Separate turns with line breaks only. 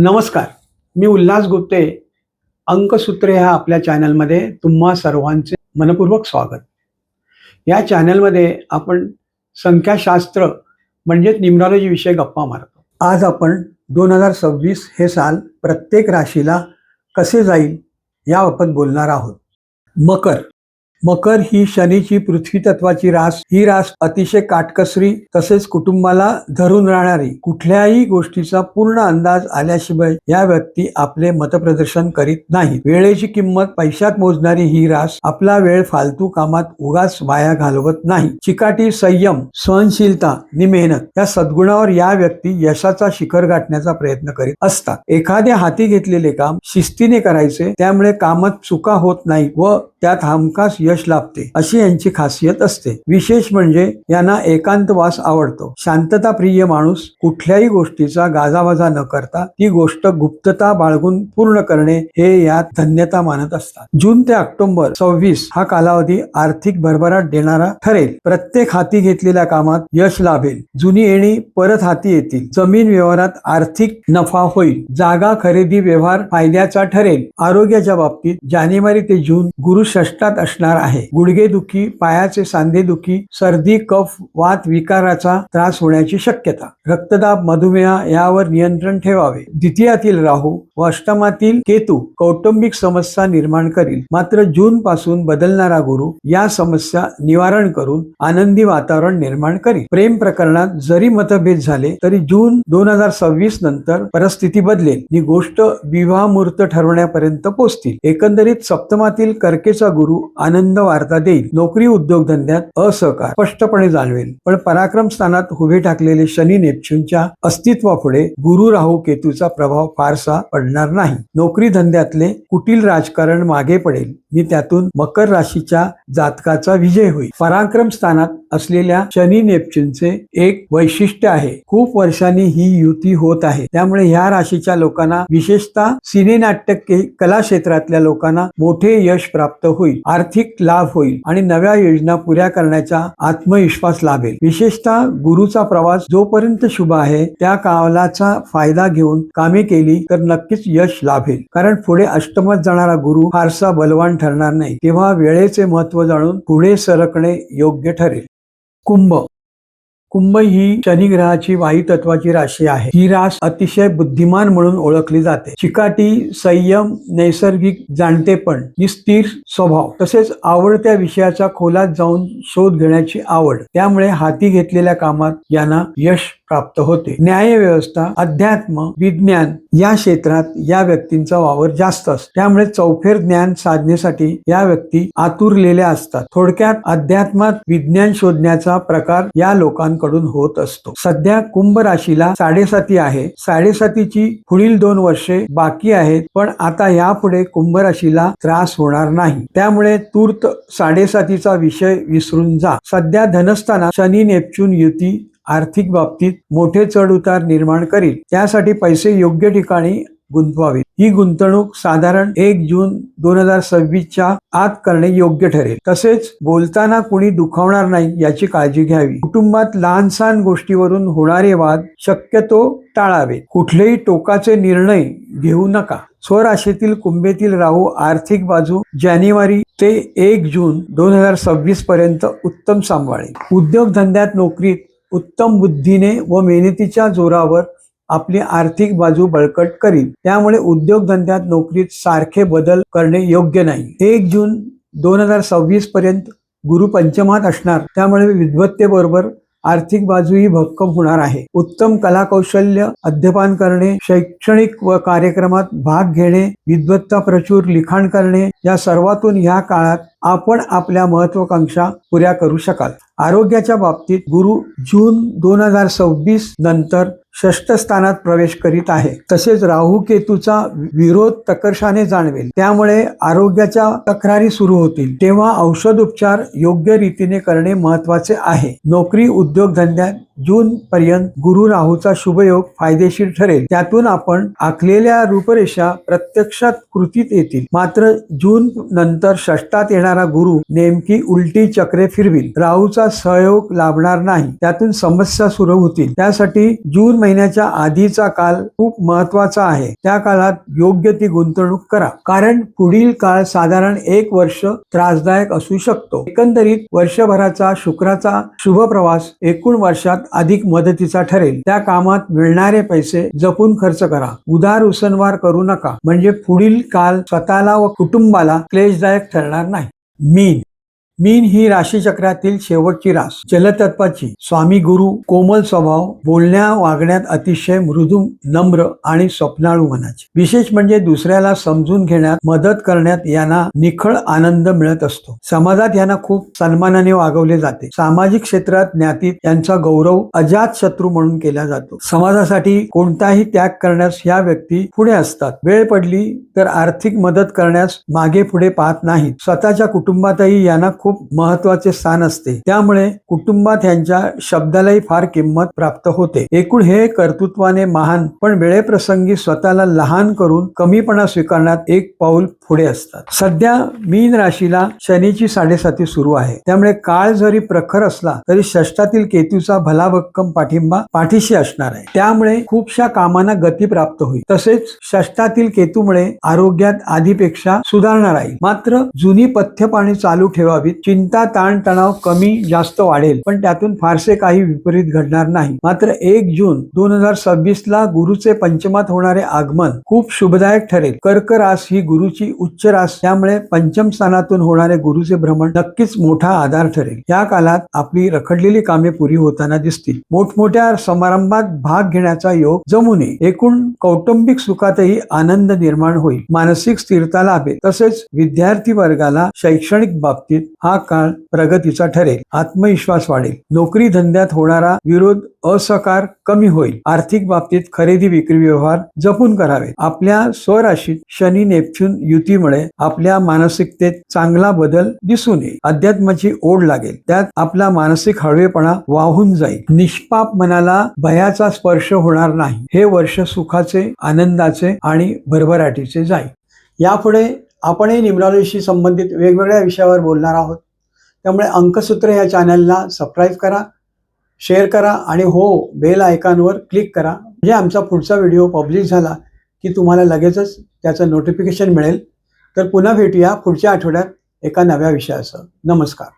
नमस्कार. मी उल्हास गुप्ते अंकसूत्रे ह्या आपल्या चॅनलमध्ये तुम्हा सर्वांचे मनपूर्वक स्वागत. या चॅनलमध्ये आपण संख्याशास्त्र म्हणजेच न्यूमरॉलॉजी विषय गप्पा मारतो. आज आपण दोन हजार सव्वीस हे साल प्रत्येक राशीला कसे जाईल याबाबत बोलणार आहोत. मकर मकर ही शनीची पृथ्वी तत्वाची रास. ही रास अतिशय काटकसरी तसेच कुटुंबाला धरून राहणारी. कुठल्याही गोष्टीचा पूर्ण अंदाज आल्याशिवाय या व्यक्ती आपले मतप्रदर्शन करीत नाही. वेळेची किंमत पैशात मोजणारी ही रास आपला वेळ फालतू कामात उगाच वाया घालवत नाही. चिकाटी संयम सहनशीलता आणि मेहनत या सद्गुणावर या व्यक्ती यशाचा शिखर गाठण्याचा प्रयत्न करीत असतात. एखाद्या हाती घेतलेले काम शिस्तीने करायचे त्यामुळे कामात चुका होत नाही व त्यात हमखास यश लाभते अशी यांची खासियत असते. विशेष म्हणजे यांना एकांतवास आवडतो. शांतता प्रिय माणूस कुठल्याही गोष्टीचा गाजावाजा न करता ती गोष्ट गुप्तता बाळगून पूर्ण करणे हे यात धन्यता मानत असतात. जून ते ऑक्टोबर सव्वीस हा कालावधी आर्थिक भरभराट देणारा ठरेल. प्रत्येक हाती घेतलेल्या कामात यश लाभेल. जुनी येणी परत हाती येतील. जमीन व्यवहारात आर्थिक नफा होईल. जागा खरेदी व्यवहार फायद्याचा ठरेल. आरोग्याच्या बाबतीत जानेवारी ते जून गुरु षष्टात असणार आहे. गुडघेदुखी पायाचे सांधेदुखी सर्दी कफ वात विकाराचा त्रास होण्याची शक्यता. रक्तदाब मधुमेह यावर नियंत्रण ठेवावे. द्वितीयातील राहू व अष्टमातील केतू कौटुंबिक समस्या निर्माण करील. मात्र जून पासून बदलणारा गुरु या समस्या निवारण करून आनंदी वातावरण निर्माण करील. प्रेम प्रकरणात जरी मतभेद झाले तरी जून दोन हजार सव्वीस नंतर परिस्थिती बदलेल. ही गोष्ट विवाहमूर्त ठरवण्यापर्यंत पोहोचतील एकंदरीत सप्तमातील कर्केचा गुरु आनंद वार्ता देईल. नोकरी उद्योगधंद्यात असहकार स्पष्टपणे जाणवेल. पण पराक्रम स्थानात उभे टाकलेले शनी नेपच्यूनच्या अस्तित्वापुढे गुरु राहू केतूचा प्रभाव फारसा पडणार नाही. नोकरी धंद्यातले कुटील राजकारण मागे पडेल. आणि त्यातून मकर राशीच्या जातकाचा विजय होईल. पराक्रम स्थानात असलेल्या शनी नेपच्यूनचे एक वैशिष्ट्य आहे. खूप वर्षांनी ही युती होत आहे. त्यामुळे ह्या राशीच्या लोकांना विशेषतः सिनेनाट्य कला क्षेत्रातल्या लोकांना मोठे यश प्राप्त होईल. आर्थिक लाभ होईल आणि नव्या योजना पुऱ्या करण्याचा आत्मविश्वास लाभेल. विशेषतः गुरुचा प्रवास जोपर्यंत शुभ आहे त्या कालाचा फायदा घेऊन कामे केली तर नक्कीच यश लाभेल. कारण पुढे अष्टमत जाणारा गुरु फारसा बलवान ठरणार नाही. तेव्हा वेळेचे महत्त्व जाणून पुढे सरकणे योग्य ठरेल. कुंभ कुंभ ही शनिग्रहाची वायू तत्वाची राशी आहे. ही रास अतिशय बुद्धिमान म्हणून ओळखली जाते. चिकाटी संयम नैसर्गिक जाणतेपण निस्थिर स्थिर स्वभाव तसेच आवडत्या विषयाचा खोलात जाऊन शोध घेण्याची आवड त्यामुळे हाती घेतलेल्या कामात यांना यश प्राप्त होते. न्याय व्यवस्था अध्यात्म विज्ञान या क्षेत्रात या व्यक्तींचा वावर जास्त असतो. त्यामुळे चौफेर ज्ञान साधण्यासाठी या व्यक्ती आतुरलेल्या असतात. थोडक्यात अध्यात्मात विज्ञान शोधण्याचा प्रकार या लोकांकडून होत असतो. सध्या कुंभ राशीला साडेसाती आहे. साडेसातीची पुढील दोन वर्षे बाकी आहेत पण आता यापुढे कुंभ राशीला त्रास होणार नाही. त्यामुळे तूर्त साडेसातीचा विषय विसरून जा. सध्या धनस्थाना शनी नेपच्यून युती आर्थिक बाबतीत मोठे चढ उतार निर्माण करील. त्यासाठी पैसे योग्य ठिकाणी गुंतवावे. ही गुंतवणूक साधारण एक जून दोन हजार सव्वीसच्या आत करणे योग्य ठरेल. तसेच बोलताना कुणी दुखावणार नाही याची काळजी घ्यावी. कुटुंबात लहान सहान गोष्टीवरून होणारे वाद शक्यतो टाळावे. कुठलेही टोकाचे निर्णय घेऊ नका. स्वराशीतील कुंभेतील राहू आर्थिक बाजू जानेवारी ते एक जून दोन हजार सव्वीस पर्यंत उत्तम सांभाळेल. उद्योगधंद्यात नोकरीत उत्तम बुद्धीने व मेहनतीच्या जोरावर आपली आर्थिक बाजू बळकट करील त्यामुळे उद्योगधंद्यात नोकरीत सारखे बदल करणे योग्य नाही. एक जून दोन हजार सव्वीस पर्यंत गुरु पंचमात असणार. त्यामुळे विद्वत्तेबरोबर आर्थिक बाजूही भक्कम होणार आहे. उत्तम कला कौशल्य अध्यपान करणे शैक्षणिक व कार्यक्रमात भाग घेणे विद्वत्ता प्रचूर लिखाण करणे या सर्वातून या काळात आपण आपल्या महत्वाकांक्षा पुऱ्या करू शकाल. आरोग्याच्या बाबतीत गुरु जून दोन हजार सव्वीस नंतर षष्ठ स्थानात प्रवेश करीत आहे. तसेच राहू केतूचा विरोध तकर्षाने जाणवेल. त्यामुळे आरोग्याच्या तक्रारी सुरू होतील. तेव्हा औषध उपचार योग्य रीतीने करणे महत्त्वाचे आहे. नोकरी उद्योगधंद्यात जून पर्यंत गुरु राहूचा शुभयोग फायदेशीर ठरेल. त्यातून आपण आखलेल्या रूपरेषा प्रत्यक्षात कृतीत येतील. मात्र जून नंतर षष्टात येणार देणारा गुरु नेमकी उलटी चक्रे फिरविल. राहूचा सहयोग लाभणार नाही. त्यातून समस्या सुरू होतील. त्यासाठी जून महिन्याच्या आधीचा काल खूप महत्त्वाचा आहे. त्या काळात योग्य ती गुंतवणूक करा. कारण पुढील काळ साधारण एक वर्ष त्रासदायक असू शकतो. एकंदरीत वर्षभराचा शुक्राचा शुभ प्रवास एकूण वर्षात अधिक मदतीचा ठरेल. त्या कामात मिळणारे पैसे जपून खर्च करा. उदार उसनवार करू नका. म्हणजे पुढील काल स्वतःला व कुटुंबाला क्लेशदायक ठरणार नाही. मीन मीन ही राशीचक्रातील शेवटची रास. जलतत्वाची स्वामी गुरु कोमल स्वभाव बोलण्या वागण्यात अतिशय मृदू नम्र आणि स्वप्नाळू मनाचे. विशेष म्हणजे दुसऱ्याला समजून घेण्यात मदत करण्यात यांना निखळ आनंद मिळत असतो. समाजात यांना खूप सन्मानाने वागवले जाते. सामाजिक क्षेत्रात ज्ञातीत यांचा गौरव अजात शत्रू म्हणून केला जातो. समाजासाठी कोणताही त्याग करण्यास ह्या व्यक्ती पुढे असतात. वेळ पडली तर आर्थिक मदत करण्यास मागे पुढे पाहत नाहीत. स्वतःच्या कुटुंबातही यांना खूप महत्त्वाचे स्थान असते. त्यामुळे कुटुंबात यांच्या शब्दालाही फार किंमत प्राप्त होते. एकूण हे कर्तृत्वाने महान पण वेळेप्रसंगी स्वतःला लहान करून कमीपणा स्वीकारण्यात एक पाऊल पुढे असतात. सध्या मीन राशीला शनीची साडेसाती सुरू आहे. त्यामुळे काळ जरी प्रखर असला तरी षष्टातील केतूचा भलाभक्कम पाठिंबा पाठीशी असणार आहे. त्यामुळे खूपशा कामांना गती प्राप्त होईल. तसेच षष्टातील केतूमुळे आरोग्यात आधीपेक्षा सुधारणा राहील. मात्र जुनी पथ्यपाणी चालू ठेवावीत चिंता ताण तणाव कमी जास्त वाढेल. पण त्यातून फारसे काही विपरीत घडणार नाही. मात्र एक जून दोन हजार सव्वीस ला गुरुचे पंचमात होणारे आगमन खूप शुभदायक ठरेल. कर्क रास ही गुरुची उच्च रास. त्यामुळे पंचम स्थानातून होणारे गुरुचे भ्रमण नक्कीच मोठा आधार ठरेल. या काळात आपली रखडलेली कामे पुरी होताना दिसतील. मोठमोठ्या समारंभात भाग घेण्याचा योग जमू नये एकूण कौटुंबिक सुखातही आनंद निर्माण होईल. मानसिक स्थिरता लाभेल. तसेच विद्यार्थी वर्गाला शैक्षणिक बाबतीत हा काळ प्रगतीचा ठरेल आत्मविश्वास वाढेल. नोकरी धंद्यात होणारा विरोध असकार कमी होईल. आर्थिक बाबतीत खरेदी विक्री व्यवहार जपून करावे आपल्या स्वराशीत शनी नेपच्यून युतीमुळे आपल्या मानसिकतेत चांगला बदल दिसून येईल. अध्यात्माची ओढ लागेल. त्यात आपला मानसिक हळवेपणा वाहून जाईल. निष्पाप मनाला भयाचा स्पर्श होणार नाही. हे वर्ष सुखाचे आनंदाचे आणि भरभराटीचे जाईल. यापुढे आपणही न्यूमरॉलॉजीशी संबंधित वेगवेगळ्या विषयावर बोलणार आहोत. त्यामुळे अंकसूत्र या चॅनलला सबस्क्राईब करा शेअर करा आणि हो बेल आयकॉनवर क्लिक करा. म्हणजे आमचा पुढचा व्हिडिओ पब्लिश झाला की तुम्हाला लगेचच त्याचं नोटिफिकेशन मिळेल. तर पुन्हा भेटूया पुढच्या आठवड्यात एका नव्या विषयासह. नमस्कार.